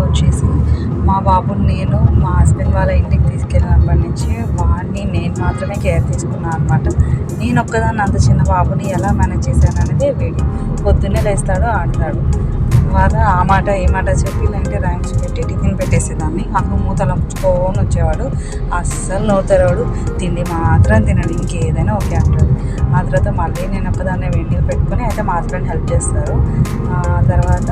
వచ్చేసి మా బాబుని నేను మా హస్బెండ్ వాళ్ళ ఇంటికి తీసుకెళ్ళినప్పటి నుంచి వాడిని నేను మాత్రమే కేర్ తీసుకున్నాను అనమాట నేను ఒక్కదాన్ని అంత చిన్న బాబుని ఎలా మేనేజ్ చేశాను అనేది వీడియో పొద్దున్నే లేస్తాడు ఆడతాడు. తర్వాత ఆ మాట ఏ మాట చెప్పి లేదంటే ర్యాంక్స్ పెట్టి టిఫిన్ పెట్టేసేదాన్ని. అక్కడ మూతలు అమ్ముకోని వచ్చేవాడు. అస్సలు నోతరాడు తిండి మాత్రం తినడు ఇంకేదైనా ఓకే అంటాడు. ఆ తర్వాత మళ్ళీ నేను ఒక్కదాన్నే వెండిలు పెట్టుకొని అయితే మా హస్బెండ్ హెల్ప్ చేస్తారు. ఆ తర్వాత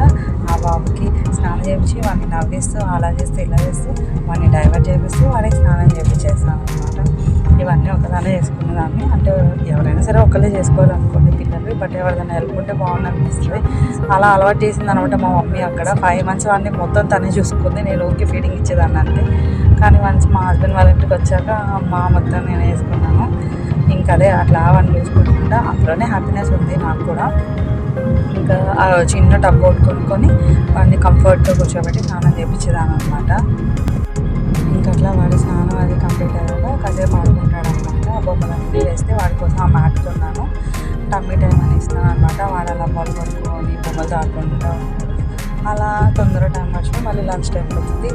ఆ బాబుకి స్నానం చేయించి వాడిని నవ్విస్తూ అలా చేస్తూ ఇలా చేస్తూ వాడిని డైవర్ట్ చేపిస్తూ వాడికి స్నానం చేయించేస్తాను అనమాట ఇవన్నీ ఒకదానే చేసుకునేదాన్ని. అంటే ఎవరైనా సరే ఒకళ్ళే చేసుకోవాలనుకోండి పిల్లలు బట్ ఎవరిదైనా హెల్ప్ ఉంటే అనిపిస్తుంది అలా అలవాటు చేసింది అనమాట మా మమ్మీ అక్కడ. ఫైవ్ మంత్స్ వాడిని మొత్తం తనే చూసుకుంది. నేను ఊరికి ఫీడింగ్ ఇచ్చేదాన్ని అంతే. కానీ వన్స్ మా హస్బెండ్ వాళ్ళ ఇంటికి వచ్చాక మా మొత్తం నేను వేసుకున్నాను. ఇంకా అదే అట్లా వాడిని అందులోనే హ్యాపీనెస్ ఉంది నాకు కూడా. ఇంకా చిన్న టబ్ ఒకటి కొనుక్కొని వాడిని కంఫర్ట్గా కూర్చోబెట్టి స్నానం చేయించేదాను అనమాట ఇంకా అట్లా వాడి స్నానం అది కంప్లీట్ అయ్యాక కాసేపు ఆడుకుంటాడు అనమాట బొమ్మలన్నీ వేస్తే వాడి కోసం ఆ మ్యాట్ కొన్నాను. టమ్మీ టైం అని ఇస్తాను అనమాట వాడు అలా బాల్ పట్టుకొని బొమ్మలతో ఆడుకుంటూ ఉంటాడు అలా తొందర టైం పడుతుంది మళ్ళీ లంచ్ టైం అవుతుంది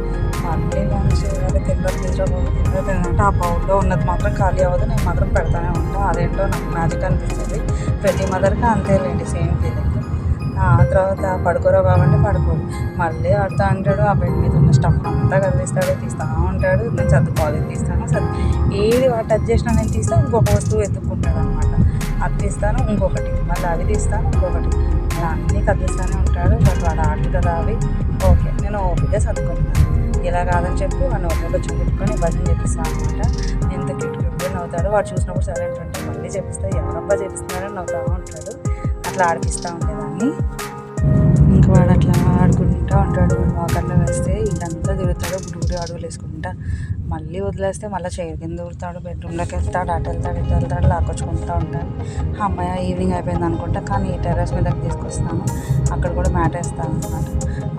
మళ్ళీ లంచ్ అది తింటారు తింటారు తింటారు తింటే ఆ బౌల్లో ఉన్నది మాత్రం ఖాళీ అవ్వదు. నేను మాత్రం పెడతానే ఉంటాను అదేంటో నాకు మ్యాజిక్ అనిపిస్తుంది. ప్రతి మదర్కి అంతేలేండి సేమ్ ఫీలింగ్ ఆ తర్వాత పడుకోరా బాబంటే పడుకోడు మళ్ళీ ఆడుతూ అంటాడు ఆ బెడ్ మీద ఉన్న స్టఫ్ అంతా కదిలిస్తాడు తీస్తూ ఉంటాడు. నేను సర్దుకోవాలి తీస్తాను సరే ఏది వాటి టచ్ చేసినా నేను తీస్తాను ఇంకొక వస్తువు ఎత్తుకుంటాడు అనమాట అది తీస్తాను ఇంకొకటి. మళ్ళీ అవి తీస్తాను ఇంకొకటి. అన్నీ కదిలిస్తూనే ఉంటాడు బట్ వాడు ఆటలు కదా అవి ఓకే నేను ఓపిక చదువుకుంటున్నాను. ఇలా కాదని చెప్పి వాడిని ఓపిక చూపెట్టుకొని భజన చెప్పిస్తాను అనమాట ఎంత కిట్ కిట్ అవుతాడు. వాడు చూసినప్పుడు సరే ఉంటే మళ్ళీ చెప్పిస్తే. ఎవరబ్బా చెప్పిస్తున్నారని నవ్వుతూ ఉంటాడు. అట్లా ఆడిపిస్తూ ఉండేదాన్ని. ఆడుకుంటూ ఉంటాడు వేస్తే ఇల్లంతా తిరుగుతాడు గుడి అడుగులు వేసుకుంటా. మళ్ళీ వదిలేస్తే మళ్ళీ చైర్ కింద దూరుతాడు బెడ్రూమ్లోకి వెళ్తాడు అటు వెళ్తాడు ఇటు వెళ్తాడు లాక్కొచ్చుకుంటూ ఉంటాను అమ్మాయి ఈవినింగ్ అయిపోయింది అనుకుంటా కానీ ఈ టెర్రస్ మీదకి తీసుకొస్తాను. అక్కడ కూడా మ్యాట్ వేస్తాను అనమాట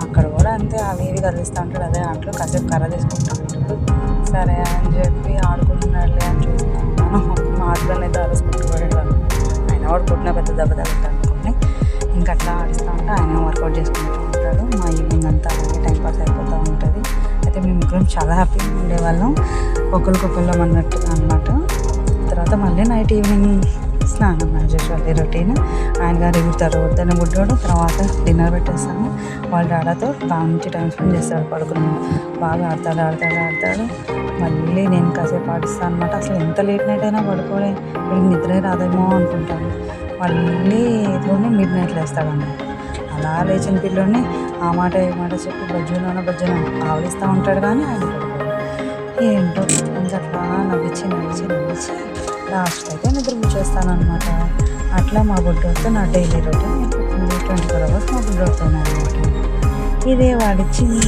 అక్కడ కూడా అంతే అవి ఇవి కదిలిస్తూ ఉంటాడు. అదే ఆటలు కాసేపు కర్ర తీసుకుంటాడు సరే అని చెప్పి ఆడుకుంటున్నాడులే అని చూస్తాను మా హస్బెండ్ అయితే ఆయన వాడు పుట్టిన పెద్ద దెబ్బ తగ్గుతాడు అనుకుని ఇంకా అట్లా ఆడిస్తూ ఉంటే ఆయన వర్కౌట్ చేసుకుంటాడు ఉంటాడు మా ఈవినింగ్ అంతా అలాగే టైం పాస్ అయిపోతూ ఉంటుంది. అయితే మేము ముగ్గురం చాలా హ్యాపీగా ఉండేవాళ్ళం. ఒకరికొకళ్ళం అన్నట్టు అనమాట తర్వాత మళ్ళీ నైట్ ఈవినింగ్ స్నానం యాజ్ యూజువల్ రొటీన్ ఆయన గారు ఎగురుతారు వద్దని బుడ్డోడు తర్వాత డిన్నర్ పెట్టేస్తాను వాళ్ళ డాడాతో మంచి టైం స్పెండ్ చేస్తాడు పడుకుని. బాగా ఆడతాడు ఆడతాడు ఆడతాడు. మళ్ళీ నేను కాసేపు ఆడిస్తాను అనమాట అసలు ఎంత లేట్ నైట్ అయినా పడుకోలే. వీడికి నిద్రే రాదేమో అనుకుంటాను. మళ్ళీ ఇదిలోనే మిడ్ నైట్ లేస్తాడు అన్నమాట. అలా లేచిన పిల్లోని ఆ మాట ఏ మాట చెప్పి బజ్జులోన బజ్జున ఆవలిస్తూ ఉంటాడు కానీ ఆయన ఏంటో ఇంకా అట్లా నవ్వించి నవ్వించి నవ్వించి లాస్ట్ అయితే నిద్ర కూర్చేస్తాను అనమాట అట్లా మా బుడ్డోడితో నా daily routine twenty four hours మా బుడ్డోడితోనే అనమాట. ఇదే వాడి చిన్న